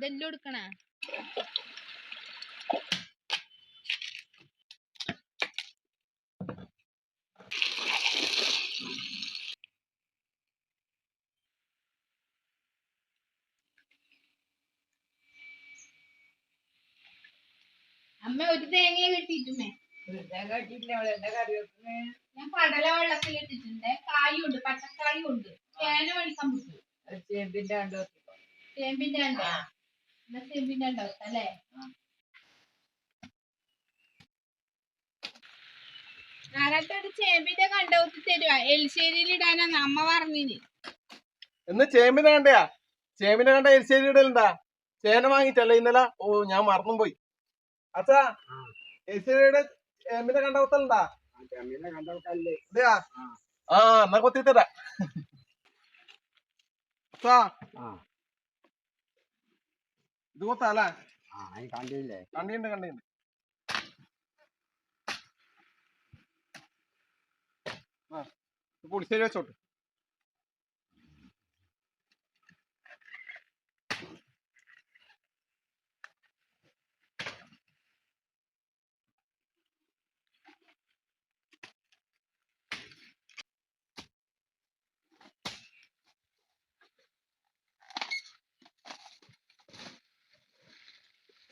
ഇതെല്ലാം എടുക്കണ? അമ്മ ഒരു തേങ്ങ കിട്ടിയിട്ടുമേ ഞാൻ കടല വെള്ളത്തിൽ ഇട്ടിട്ടുണ്ട്. കായുണ്ട് പച്ചക്കായും ഉണ്ട് ചേന മേടിക്കാൻ പറ്റും ചേമ്പിന്റെ ചേമ്പിന്റെ ഉണ്ടോ എന്നാ ചേമ്പിന്റെ ഉണ്ടോ അല്ലേ നാളത്തോട് ചേമ്പിന്റെ കണ്ടോത്തി തരുവാ. എലിശ്ശേരിയിൽ ഇടാനാന്ന് അമ്മ പറഞ്ഞിന്. എന്ന് ചേമ്പിനെ കണ്ടയാ? ചേമ്പിനെ കണ്ട എരിശ്ശേരി ഇടലുണ്ടാ? ചേന വാങ്ങിച്ചല്ലേ ഇന്നലെ? ഓ ഞാൻ മറന്നും പോയി അച്ഛാ കൊത്തലുണ്ടാ? ചേമ്പിന്റെ ഇതെയാ? ആ. എന്നാ കൊത്തിത്തരാ അച്ഛാ ഇത് കൊത്താല്ലേ കണ്ടില്ലേ? കണ്ടിണ്ട് കണ്ടിണ്ട് പുളിശ്ശേരി വെച്ചോട്ട് അതിലച്ചാ ആ നല്ല കണ്ടല്ലേ എല്ലാം കണ്ടല്ലേ കൊണ്ടാ എന്താ ഇതെല്ലാം എടുക്കണ അല്ലട്ടോ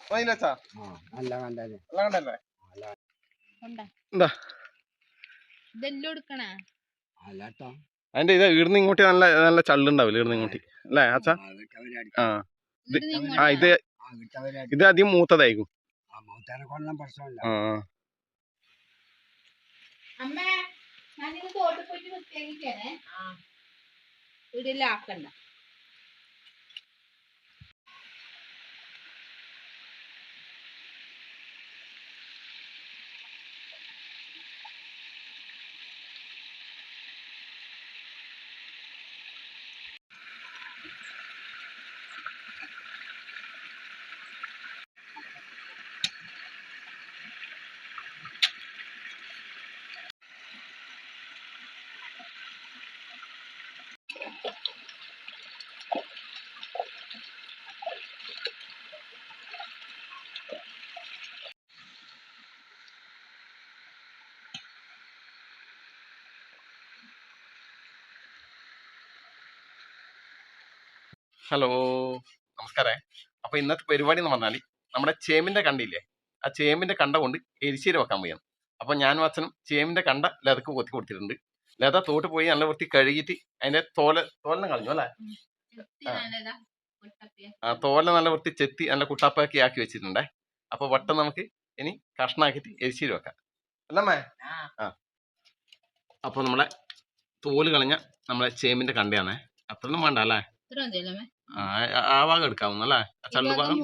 അതിന്റെ ഇത് ഈടുന്ന് ഇങ്ങോട്ട് നല്ല നല്ല ചള്ളുണ്ടാവില്ല ഇങ്ങോട്ട്? അല്ലേ അച്ഛാ ആ. ഇത് ആ ഇത് ഇത് അധികം മൂത്തതായിരിക്കും. ആ. അമ്മ തോട്ടിൽ പോയിട്ട് ഹലോ നമസ്കാരം. അപ്പൊ ഇന്നത്തെ പരിപാടി എന്ന് പറഞ്ഞാൽ നമ്മുടെ ചേമ്പിന്റെ കണ്ടില്ലേ? ആ ചേമ്പിന്റെ കണ്ട കൊണ്ട് എരിശ്ശേരി വെക്കാൻ പോയാണ്. അപ്പൊ ഞാനും അച്ഛനും ചേമ്പിന്റെ കണ്ട ലതക്ക് കൊത്തി കൊടുത്തിട്ടുണ്ട്. ലത തോട്ട് പോയി നല്ല വൃത്തി കഴുകിയിട്ട് അതിന്റെ തോല തോലിനെ കളഞ്ഞു അല്ലേ? ആ. തോല നല്ല വൃത്തി ചെത്തി നല്ല കുട്ടാപ്പാക്കി ആക്കി വെച്ചിട്ടുണ്ടേ. അപ്പൊ വട്ടം നമുക്ക് ഇനി കഷ്ണാക്കിയിട്ട് എരിശ്ശേരി വെക്കാം. അല്ലമ്മേ ആ. അപ്പൊ നമ്മളെ തോൽ കളഞ്ഞ നമ്മളെ ചേമ്പിന്റെ കണ്ടയാണേ. അത്രയൊന്നും വേണ്ട അല്ലേ? ആ. ആ- ആ ഭാഗം എടുക്കാവുന്ന അല്ലേ? ആ ചള്ളു ഭാഗം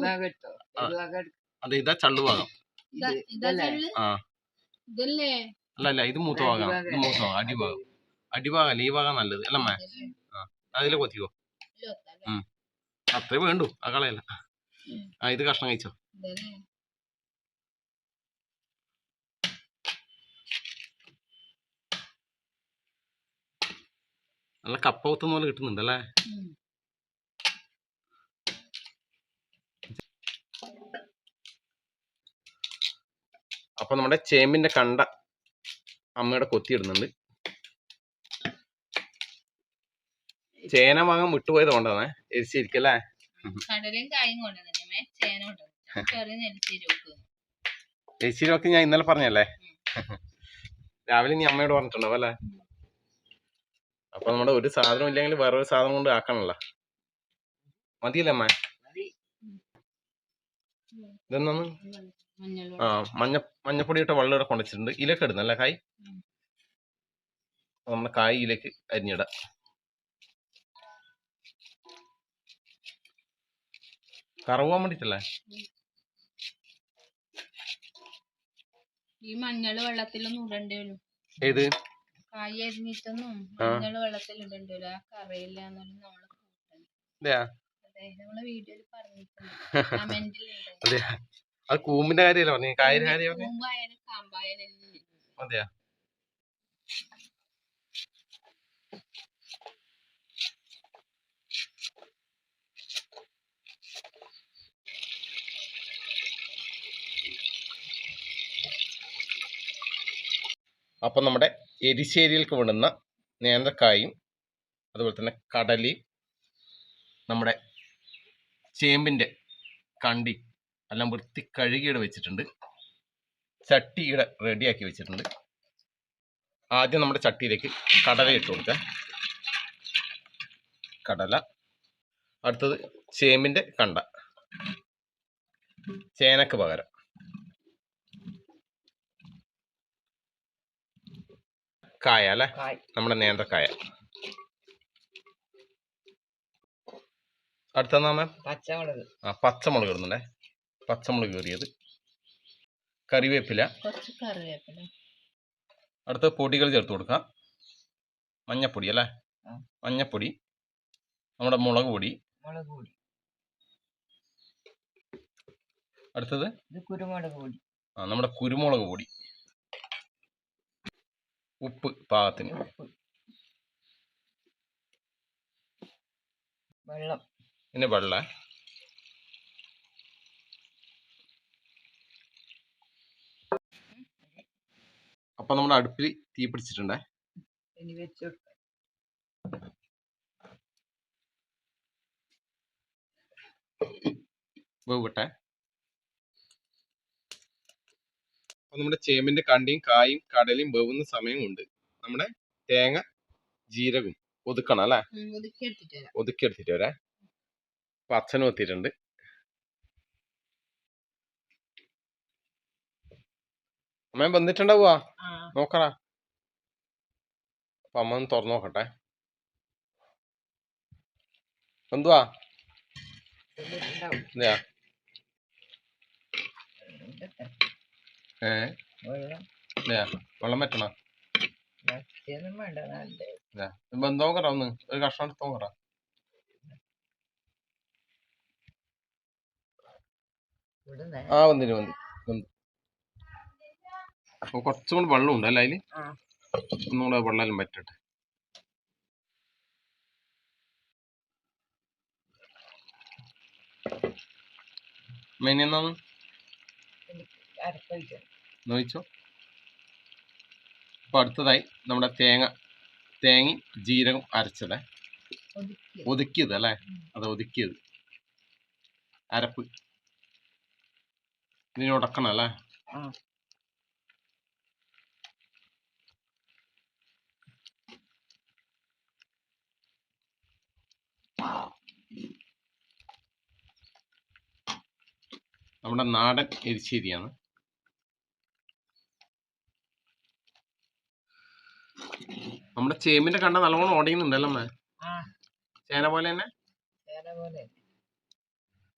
അതെ ഇതാ ചള്ളു ഭാഗം. ആ. ഇതല്ലേ? അല്ല അല്ല ഇത് മൂത്ത ഭാഗം. ഇത് മൂത്ത ഭാഗം അടിഭാഗം. അടിഭാഗം. അല്ല? ഈ ഭാഗം നല്ലത് അല്ലമ്മേ അതിലെ കൊത്തിക്കോ? അത്രേ വേണ്ടു ആ കളയല്ല. ആ ഇത് കഷ്ണം കഴിച്ചോ? നല്ല കപ്പ കൊത്തുന്ന പോലെ കിട്ടുന്നുണ്ട് അല്ലേ ഉം. അപ്പൊ നമ്മുടെ ചേമ്പിന്റെ കണ്ട അമ്മയുടെ കൊത്തിയിടുന്നുണ്ട് ചേന വാങ്ങാൻ വിട്ടുപോയത് കൊണ്ടാണ് എരിച്ചിരിക്കല്ലേ കായും കൊണ്ടുവന്നേ ചേന നെല്ലിശ്ശേരി ഞാൻ ഇന്നലെ പറഞ്ഞല്ലേ? രാവിലെ നീ അമ്മയോട് പറഞ്ഞിട്ടുണ്ടാവും അല്ലേ? അപ്പൊ നമ്മുടെ ഒരു സാധനം ഇല്ലെങ്കിൽ വേറൊരു സാധനം കൊണ്ട് ആക്കണല്ലോ. മതിയല്ലേ അമ്മ? ഇതെന്നാണ് ആ മഞ്ഞ മഞ്ഞപ്പൊടി ഇട്ട വെള്ളം ഇവിടെ കൊണ്ടുവച്ചിട്ടുണ്ട് ഇലക്ക് ഇടുന്നല്ലേ കായ്? നമ്മുടെ കായ് ഇലക്ക് അരിഞ്ഞിടാം. കറവാൻ വേണ്ടിട്ടല്ലേ ഈ മഞ്ഞൾ വെള്ളത്തിലൊന്നും ഇടണ്ടേ ഏത്? കായ് അരിഞ്ഞിട്ടൊന്നും. മഞ്ഞൾ വെള്ളത്തിൽ ഇടണ്ടേ ആ കറിയില്ല നമ്മൾ നമ്മളെ വീഡിയോയിൽ പറഞ്ഞിട്ടുണ്ട്. കമന്റിൽ അത് കൂമ്പിന്റെ കാര്യമല്ല പറഞ്ഞു? കായ കാര്യം അപ്പം നമ്മുടെ എരിശ്ശേരിയിലേക്ക് വിടുന്ന നേന്ത്രക്കായും അതുപോലെ തന്നെ കടലി നമ്മുടെ ചേമ്പിന്റെ കണ്ടി എല്ലാം വൃത്തി കഴുകിയുടെ വെച്ചിട്ടുണ്ട്. ചട്ടിയുടെ റെഡിയാക്കി വെച്ചിട്ടുണ്ട്. ആദ്യം നമ്മുടെ ചട്ടിയിലേക്ക് കടല ഇട്ട് കൊടുക്കാം കടല. അടുത്തത് ചേമ്പിന്റെ കണ്ട. ചേനക്ക് പകരം. കായ അല്ലേ? നമ്മുടെ നേന്ത്രക്കായ. അടുത്ത നാമ പച്ചമുളക്. ആ പച്ചമുളക് ഇടുന്നുണ്ടേ. പച്ചമുളക് കീറിയത്. കറിവേപ്പില. കുറച്ച് കറിവേപ്പില. അടുത്ത പൊടികൾ ചേർത്ത് കൊടുക്കാം. മഞ്ഞപ്പൊടി അല്ലേ? മഞ്ഞപ്പൊടി നമ്മുടെ മുളക് പൊടി. മുളക് പൊടി. അടുത്തത്? കുരുമുളക് പൊടി. ആ നമ്മുടെ കുരുമുളക് പൊടി. ഉപ്പ് പാകത്തിന്. ഉപ്പ്. വെള്ളം. പിന്നെ വെള്ള. അപ്പം നമ്മുടെ അടുപ്പിൽ തീ പിടിച്ചിട്ടുണ്ടേ. വേവട്ടെ അപ്പം നമ്മുടെ ചേമ്പിന്റെ കണ്ടിയും കായും കടലയും വേവുന്ന സമയമുണ്ട് നമ്മുടെ തേങ്ങ ജീരകവും ഒതുക്കണം അല്ലേ? ഒതുക്കി എടുത്തിട്ട് വരാ. അപ്പൊ അച്ഛനും എത്തിയിട്ടുണ്ട് അമ്മ വന്നിട്ടുണ്ടാവുക നോക്കടാ അപ്പൊ അമ്മ ഒന്ന് തുറന്നു നോക്കട്ടെ. എന്തുവാ? എന്തെയാ ഏ? വെള്ളം പറ്റണ ബന്ധം നോക്കറ ഒന്ന് ഒരു കഷ്ണം എടുത്ത് നോക്കറ ആ വന്നിന് വന്നി അപ്പൊ കുറച്ചും കൂടി വെള്ളം ഉണ്ട് അല്ലേ അതിൽ? ഒന്നുകൂടെ ഒന്നും കൂടെ വെള്ളം പറ്റട്ടെ മെയിൻ നോയിച്ചോ അപ്പൊ അടുത്തതായി നമ്മുടെ തേങ്ങ തേങ്ങയും ജീരകം അരച്ചത്. ഒതുക്കിയത്. അല്ലേ? അത് ഒതുക്കിയത്. അരപ്പ്. ഇതിനുടക്കണം അല്ലേ? നമ്മുടെ നാടൻ എരിശ്ശേരിയാണ്. നമ്മുടെ ചേമ്പിന്റെ കണ്ട നല്ലോണം ഉടയുന്നുണ്ടല്ലോ അമ്മേ? ചേന പോലെ തന്നെ?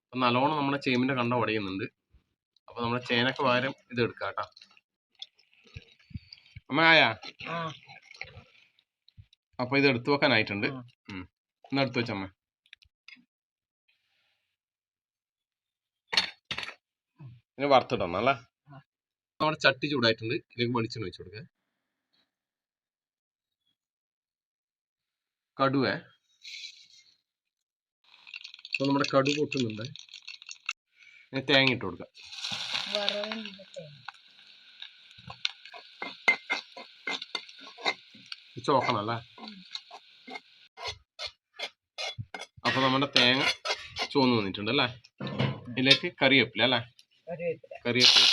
അപ്പൊ നല്ലോണം നമ്മുടെ ചേമ്പിന്റെ കണ്ട ഓടിക്കുന്നുണ്ട്. അപ്പൊ നമ്മുടെ ചേനക്ക് പകരം ഇത് എടുക്കാം കേട്ടോ. അമ്മ ആയാ? അപ്പൊ ഇത് എടുത്തു വെക്കാനായിട്ടുണ്ട്. എന്നാ എടുത്തു വെച്ചമ്മ ഇനി വറുത്തിടണം അല്ലേ. നമ്മുടെ ചട്ടി ചൂടായിട്ടുണ്ട്. ഇതിലേക്ക് വെളിച്ചെണ്ണ വെച്ച് കൊടുക്കുക. കടുവേ. അപ്പൊ നമ്മുടെ കടു പൊട്ടുന്നുണ്ട്. ഇനി തേങ്ങ ഇട്ട് കൊടുക്കാം. ചോക്കണം അല്ലേ? അപ്പൊ നമ്മുടെ തേങ്ങ ചുവന്ന് വന്നിട്ടുണ്ട് അല്ലേ? ഇതിലേക്ക് കറിവേപ്പില അല്ലേ? കറിവേപ്പില കറിവേപ്പില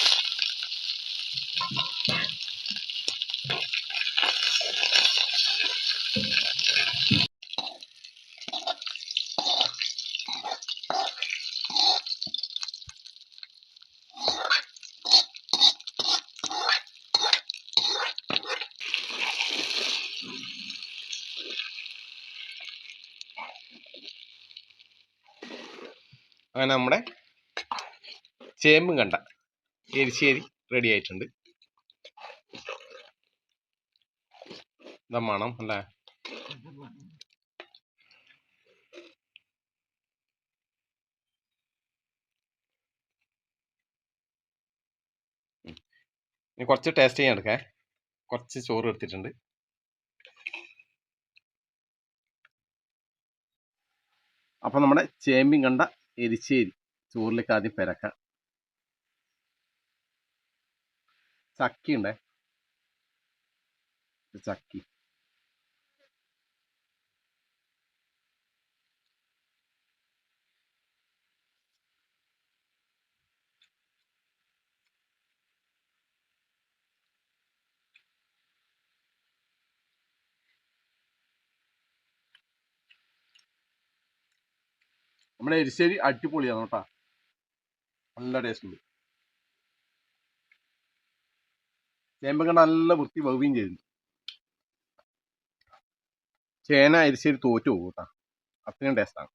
അങ്ങനെ നമ്മുടെ ചേമ്പും കണ്ട. എരിശ്ശേരി റെഡി ആയിട്ടുണ്ട്. മണം അല്ലേ? ഇനി കുറച്ച് ടേസ്റ്റ് ചെയ്യാൻ എടുക്കേ. കുറച്ച് ചോറ് എടുത്തിട്ടുണ്ട്. അപ്പൊ നമ്മുടെ ചേമ്പിൻ കണ്ട എരിശ്ശേരി ചോറിലേക്ക് ആദ്യം പെരക്കാം. ചക്കയുണ്ടേ? ഉണ്ടേ ചക്കി. നമ്മുടെ എരിശ്ശേരി അടിപൊളിയാണ് കേട്ടോ. നല്ല ടേസ്റ്റ് ഉണ്ട്. ചേമ്പൊക്കെ നല്ല വൃത്തി വവുകയും ചെയ്തു ചേന എരിശ്ശേരി തോറ്റു പോകും കേട്ടോ അത്രയും ടേസ്റ്റാണ്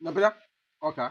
എന്നാ പിന്നെ ഓക്കെ